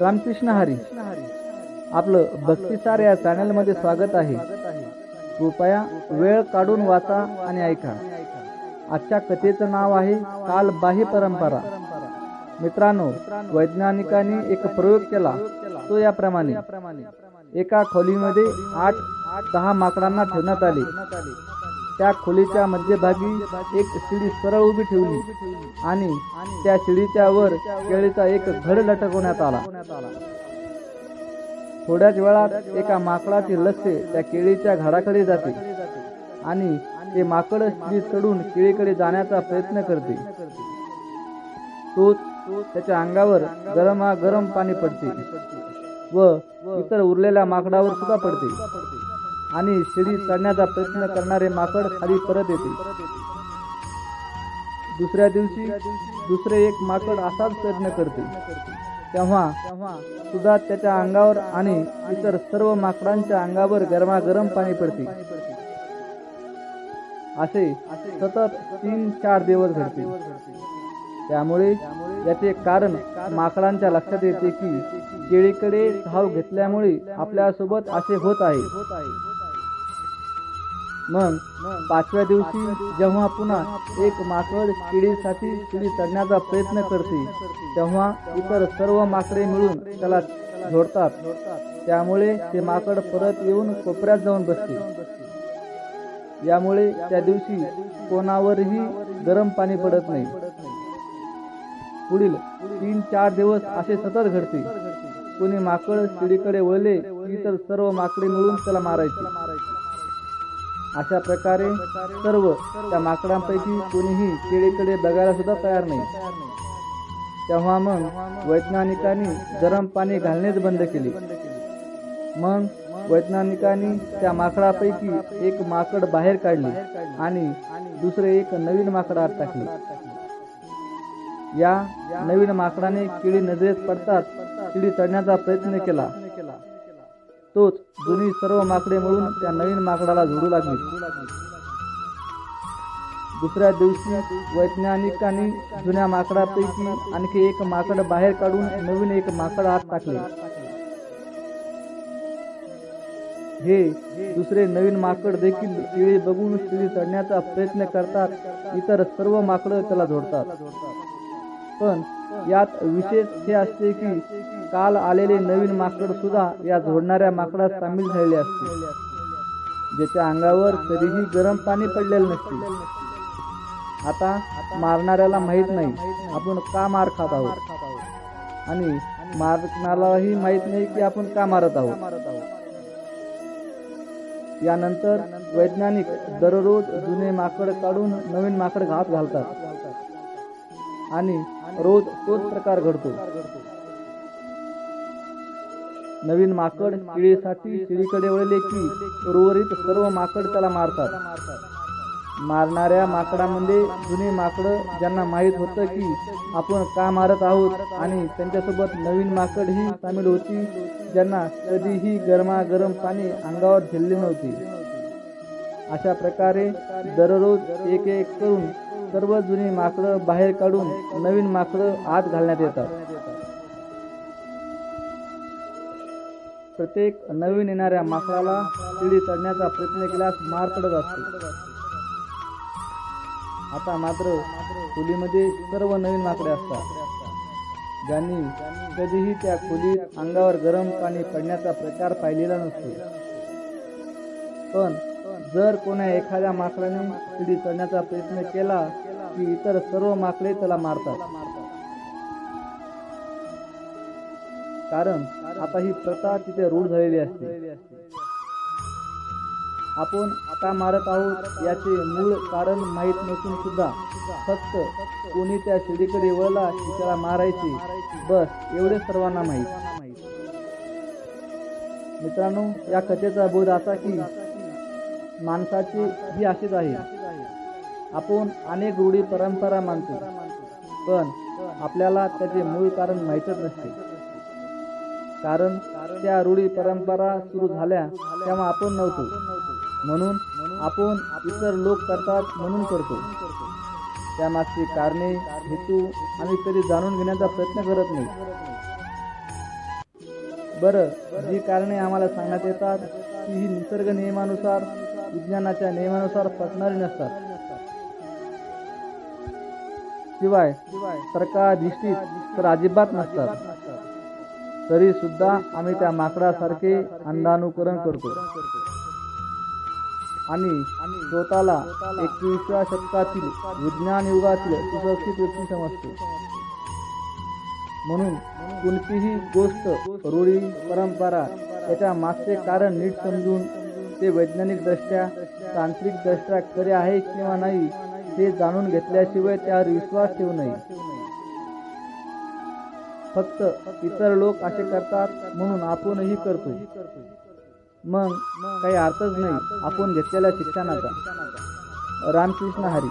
रामकृष्ण हरी. आपलं भक्तिसार या चॅनलमध्ये स्वागत आहे. कृपया वेळ काढून वाचा आणि ऐका. आजच्या कथेचं नाव आहे कालबाह्य परंपरा. मित्रांनो वैज्ञानिकांनी एक प्रयोग केला. तो याप्रमाणे. एका खोलीमध्ये आठ दहा माकडांना ठेवण्यात आले. त्या खोलीच्या मध्यभागी एक शिडी सरळ उभी ठेवली आणि त्या शिडीच्या वर केळीचा एक घड लटकवण्यात आला. थोड्याच वेळात एका माकडाची लक्ष त्या केळीच्या घडाकडे जाते आणि ते माकड शिडी चढून केळीकडे जाण्याचा प्रयत्न करते. तो त्याच्या अंगावर गरमागरम पाणी पडते व इतर उरलेल्या माकडावर सुद्धा पडते. आणि शिडी चढण्याचा प्रयत्न करणारे माकड खाली परत येते दुसऱ्या दिवशी दुसरे एक माकड असाच प्रयत्न करते तेव्हा सुद्धा त्याच्या अंगावर आणि इतर सर्व माकडांच्या अंगावर गरमागरम पाणी पडते असे सतत तीन चार दिवस घडते त्यामुळे याचे कारण माकडांच्या लक्षात येते की केळीकडे धाव घेतल्यामुळे आपल्यासोबत असे होत आहे. मग पाचव्या दिवशी जेव्हा पुन्हा एक माकड किडीसाठी किडी चढण्याचा प्रयत्न करते तेव्हा इतर सर्व माकडे मिळून त्याला झोडतात त्यामुळे ते माकड परत येऊन कोपऱ्यात जाऊन बसते. यामुळे त्या दिवशी कोणावरही गरम पाणी पडत नाही. पुढील तीन चार दिवस असे सतत घडते. कोणी माकड शिडीकडे वळले की तर सर्व माकडे मिळून त्याला मारायचे. अशा प्रकारे सर्व त्या माकडांपैकी कोणीही केळीकडे बघायला सुद्धा तयार नाही. तेव्हा मग वैज्ञानिकांनी गरम पाणी घालणेच बंद केले. मग वैज्ञानिकांनी त्या माकडापैकी एक माकड बाहेर काढले आणि दुसरे एक नवीन माकड आत टाकले. या नवीन माकडाने किडी नजरेत पडतात किडी चढण्याचा प्रयत्न केला. तोच जुनी सर्व माकडे मिळून त्या नवीन माकडाला जोडू लागली. दुसऱ्या दिवशी वैज्ञानिकांनी जुन्या माकडापैकी आणखी एक माकड बाहेर काढून नवीन एक माकड आत टाकले. हे दुसरे नवीन माकड देखील केळी बघून किळी चढण्याचा प्रयत्न करतात. इतर सर्व माकडं त्याला जोडतात. पण यात विशेष हे असते की काल आलेले नवीन माकड सुद्धा या झोडणाऱ्या माकडात सामील झालेले असते. ज्याच्या अंगावर कधीही गरम पाणी पडलेलं नसते. आता मारणाऱ्याला माहीत नाही आपण का मार खात आहोत. आणि मारणालाही माहीत नाही की आपण का मारत आहोत. यानंतर वैज्ञानिक दररोज जुने माकड काढून नवीन माकड घात घालतात. आणि रोज तोच प्रकार घडतो. नवीन माकड किळीसाठी शिडीकडे वळले की उर्वरित सर्व माकड त्याला मारतात. मारणाऱ्या माकडामध्ये जुने माकड ज्यांना माहीत होतं की आपण का मारत आहोत आणि त्यांच्यासोबत नवीन माकड ही सामील होती ज्यांना कधीही गरमागरम पाणी अंगावर झेलले नव्हते. अशा प्रकारे दररोज एक एक करून सर्व जुनी माकडं बाहेर काढून नवीन माकडं आत घालण्यात येतात. प्रत्येक नवीन येणाऱ्या माकडाला शिडी चढण्याचा प्रयत्न केल्यास मार पडत असतो. आता मात्र खोलीमध्ये सर्व नवीन माकडे असतात. ज्यांनी कधीही त्या खोलीत अंगावर गरम पाणी पडण्याचा प्रकार पाहिलेला नसतो. पण जर कोणा एखाद्या माकडाने शिडी चढण्याचा प्रयत्न केला की इतर सर्व माकडे त्याला मारतात. कारण आता ही प्रथा तिथे रूढ झालेली असते. आपण आता मारत आहोत याचे मूळ कारण माहीत नसून सुद्धा फक्त कोणी त्या शिडीकडे वळला की त्याला मारायचे. बस एवढे सर्वांना माहीत. मित्रांनो या कथेचा बोध असा की माणसाची ही अशीच आहे. आपण अनेक रूढी परंपरा मानतो पण आपल्याला त्याचे मूळ कारण माहीतच नसते. कारण त्या रूढी परंपरा सुरू झाल्या तेव्हा आपण नव्हतो. म्हणून आपण इतर लोक करतात म्हणून करतो. त्यामागची कारणे हेतू आम्ही कधी जाणून घेण्याचा प्रयत्न करत नाही. बरं जी कारणे आम्हाला सांगण्यात येतात ती ही निसर्ग नियमानुसार विज्ञानाच्या नियमानुसार पटणारी नसतात. शिवाय तर्काधिष्ठित तर अजिबात नसतात. तरी सुद्धा आम्ही त्या माकडासारखे अंधानुकरण करतो. आणि स्वतःला एकविसाव्या शतकातील विज्ञान युगातील सुशिक्षित व्यक्ती समजतो. म्हणून कोणतीही गोष्ट रूढी परंपरा याच्या मागचे कारण नीट समजून ते वैज्ञानिक दृष्ट्या तांत्रिक दृष्ट्या खरे आहे किंवा नाही हे जाणून घेतल्याशिवाय त्यावर विश्वास ठेवू नये. फक्त इतर लोक असे करतात म्हणून आपणही करतो. मग काही अर्थच नाही. आपण घेतलेल्या शिक्षणाचा. रामकृष्ण हरी.